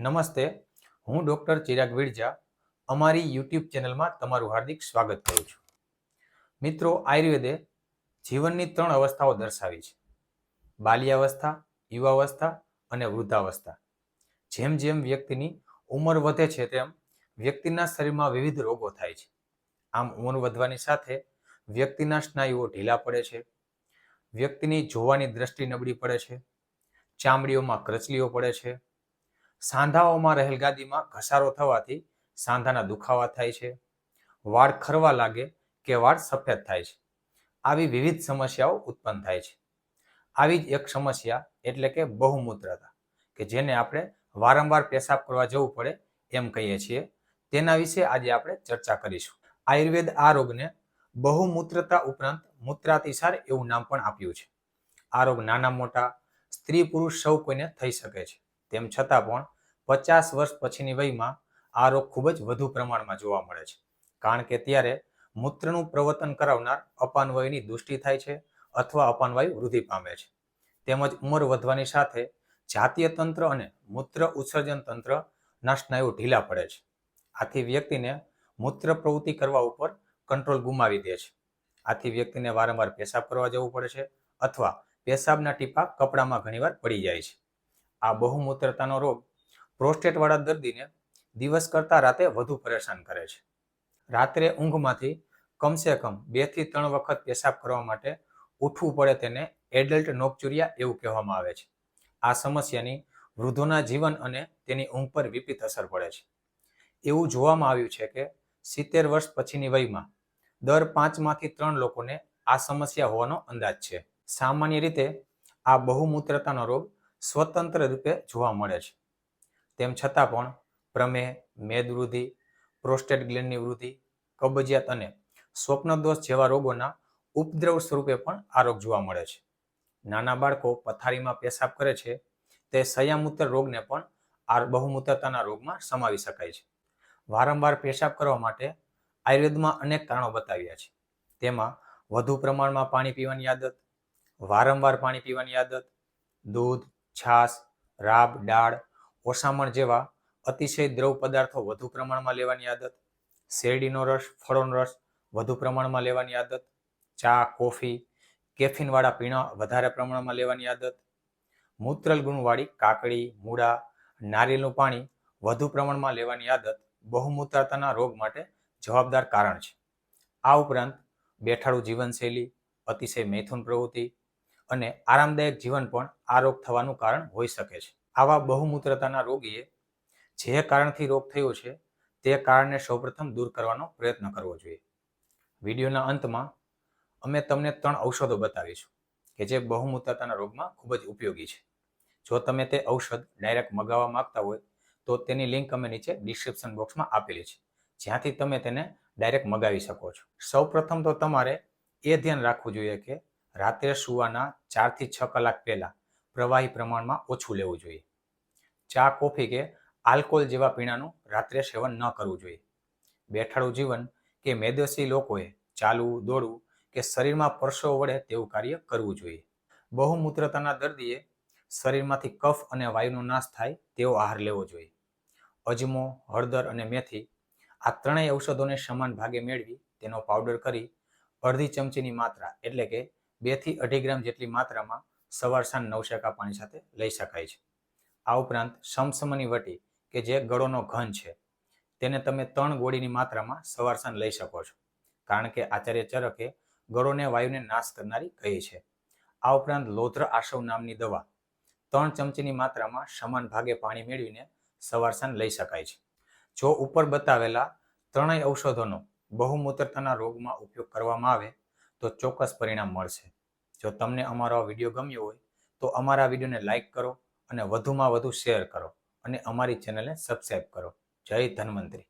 નમસ્તે, હું ડૉક્ટર ચિરાગ વિરજા અમારી યુટ્યુબ ચેનલમાં તમારું હાર્દિક સ્વાગત કરું છું. મિત્રો, આયુર્વેદે જીવનની ત્રણ અવસ્થાઓ દર્શાવી છે. બાલ્યાવસ્થા, યુવાવસ્થા અને વૃદ્ધાવસ્થા. જેમ જેમ વ્યક્તિની ઉંમર વધે છે, તેમ વ્યક્તિના શરીરમાં વિવિધ રોગો થાય છે. આમ ઉંમર વધવાની સાથે વ્યક્તિના સ્નાયુઓ ઢીલા પડે છે, વ્યક્તિની જોવાની દ્રષ્ટિ નબળી પડે છે, ચામડીઓમાં કરચલીઓ પડે છે સાંધાઓમાં રહેલ ગાદીમાં ઘસારો થવાથી સાંધાના દુખાવા થાય છે. વાળ ખરવા લાગે કે વાળ સફેદ થાય છે. આવી વિવિધ સમસ્યાઓ ઉત્પન્ન થાય છે. આવી જ એક સમસ્યા એટલે કે બહુમૂત્રતા, કે જેને આપણે વારંવાર પેશાબ કરવા જવું પડે એમ કહીએ છીએ. તેના વિશે આજે આપણે ચર્ચા કરીશું. આયુર્વેદ આ રોગને બહુમૂત્રતા ઉપરાંત મૂત્રાતિસાર એવું નામ પણ આપ્યું છે. આ રોગ નાના મોટા સ્ત્રી પુરુષ સૌ કોઈને થઈ શકે છે. તેમ છતાં પણ પચાસ વર્ષ પછીની વયમાં આ રોગ ખૂબ જ વધુ પ્રમાણમાં જોવા મળે છે. કારણ કે ત્યારે મૂત્રનું પ્રવર્તન કરાવનાર અપાનવાયુની દુષ્ટિ થાય છે અથવા અપાનવાયુ વૃદ્ધિ પામે છે. તેમજ ઉંમર વધવાની સાથે જાતીય તંત્ર અને મૂત્ર ઉત્સર્જન તંત્રના સ્નાયુ ઢીલા પડે છે. આથી વ્યક્તિને મૂત્ર પ્રવૃત્તિ કરવા ઉપર કંટ્રોલ ગુમાવી દે છે. આથી વ્યક્તિને વારંવાર પેશાબ કરવા જવું પડે છે અથવા પેશાબના ટીપા કપડામાં ઘણીવાર પડી જાય છે. આ બહુમૂત્રતાનો રોગ પ્રોસ્ટેટવાળા દર્દીને દિવસ કરતાં રાતે વધુ પરેશાન કરે છે. રાત્રે ઊંઘમાંથી કમસે કમ બેથી ત્રણ વખત પેશાબ કરવા માટે ઉઠવું પડે તેને એડલ્ટ નોકચુરિયા એવું કહેવામાં આવે છે. આ સમસ્યાની વૃદ્ધોના જીવન અને તેની ઊંઘ પર વિપરીત અસર પડે છે. એવું જોવામાં આવ્યું છે કે સિત્તેર વર્ષ પછીની વયમાં દર પાંચમાંથી ત્રણ લોકોને આ સમસ્યા હોવાનો અંદાજ છે. સામાન્ય રીતે આ બહુમૂત્રતાનો રોગ સ્વતંત્ર રૂપે જોવા મળે છે. તેમ છતાં પણ પ્રમેહ મેદવૃદ્ધિ પ્રોસ્ટેટ ગ્લેન્ડની વૃદ્ધિ, કબજિયાત અને સ્વપ્નદોષ જેવા રોગોના ઉપદ્રવ સ્વરૂપે પણ આ રોગ જોવા મળે છે. નાના બાળકો પથારીમાં પેશાબ કરે છે, તે સયામૂત્ર રોગને પણ આ બહુમૂત્રતાના રોગમાં સમાવી શકાય છે. વારંવાર પેશાબ કરવા માટે આયુર્વેદમાં અનેક કારણો બતાવ્યા છે. તેમાં વધુ પ્રમાણમાં પાણી પીવાની આદત, વારંવાર પાણી પીવાની આદત, દૂધ છાશ, રાબ, દાળ, ઓસામણ જેવા અતિશય દ્રવ પદાર્થો વધુ પ્રમાણમાં લેવાની આદત, શેરડીનો રસ, ફળોનો રસ વધુ પ્રમાણમાં લેવાની આદત, ચા, કોફી, કેફીનવાળા પીણા વધારે પ્રમાણમાં લેવાની આદત, મૂત્રલ ગુણવાળી કાકડી, મૂળા, નારિયેળનું પાણી વધુ પ્રમાણમાં લેવાની આદત બહુમૂત્રતાના રોગ માટે જવાબદાર કારણ છે. આ ઉપરાંત બેઠાડું જીવનશૈલી, અતિશય મૈથુન પ્રવૃત્તિ અને આરામદાયક જીવન પણ આ રોગ થવાનું કારણ હોઈ શકે છે. આવા બહુમૂત્રતાના રોગીએ જે કારણથી રોગ થયો છે, તે કારણને સૌપ્રથમ દૂર કરવાનો પ્રયત્ન કરવો જોઈએ. વિડીયોના અંતમાં અમે તમને ત્રણ ઔષધો બતાવીશું કે જે બહુમૂત્રતાના રોગમાં ખૂબ જ ઉપયોગી છે. જો તમે તે ઔષધ ડાયરેક્ટ મગાવવા માંગતા હોય, તો તેની લિંક અમે નીચે ડિસ્ક્રિપ્શન બોક્સમાં આપેલી છે. જ્યાંથી તમે તેને ડાયરેક્ટ મગાવી શકો છો. સૌપ્રથમ તો તમારે એ ધ્યાન રાખવું જોઈએ કે રાત્રે સુવાના ચારથી છ કલાક પહેલાં પ્રવાહી પ્રમાણમાં ઓછું લેવું જોઈએ. ચા, કોફી કે આલ્કોહોલ જેવા પીણાનું રાત્રે સેવન ન કરવું જોઈએ. બેઠાડું જીવન કે મેદસ્વી લોકોએ ચાલવું, દોડવું કે શરીરમાં પરસો વળે તેવું કાર્ય કરવું જોઈએ. બહુમૂત્રતાના દર્દીએ શરીરમાંથી કફ અને વાયુનો નાશ થાય તેવો આહાર લેવો જોઈએ. અજમો, હળદર અને મેથી આ ત્રણેય ઔષધોને સમાન ભાગે મેળવી તેનો પાવડર કરી અડધી ચમચીની માત્રા એટલે કે બેથી અઢી ગ્રામ જેટલી માત્રામાં સવાર સાંજ નવશેકા પાણી સાથે લઈ શકાય છે. આ ઉપરાંત સમસમની વટી કે જે ગળોનો ઘન છે, તેને તમે ત્રણ ગોળીની માત્રામાં સવાર સાંજ લઈ શકો છો. કારણ કે આચાર્ય ચરકે ગળોને વાયુને નાશ કરનારી કહી છે. આ ઉપરાંત લોધ્ર આશવ નામની દવા ત્રણ ચમચીની માત્રામાં સમાન ભાગે પાણી મેળવીને સવાર સાંજ લઈ શકાય છે. જો ઉપર બતાવેલા ત્રણેય ઔષધોનો બહુમૂત્રતાના રોગમાં ઉપયોગ કરવામાં આવે તો ચોક્કસ પરિણામ મળશે. જો તમને અમારો આ વીડિયો ગમ્યો હોય, તો અમારા વિડીયોને લાઇક કરો અને વધુમાં વધુ શેર કરો અને અમારી ચેનલને સબસ્ક્રાઈબ કરો. જય ધન્વંતરી.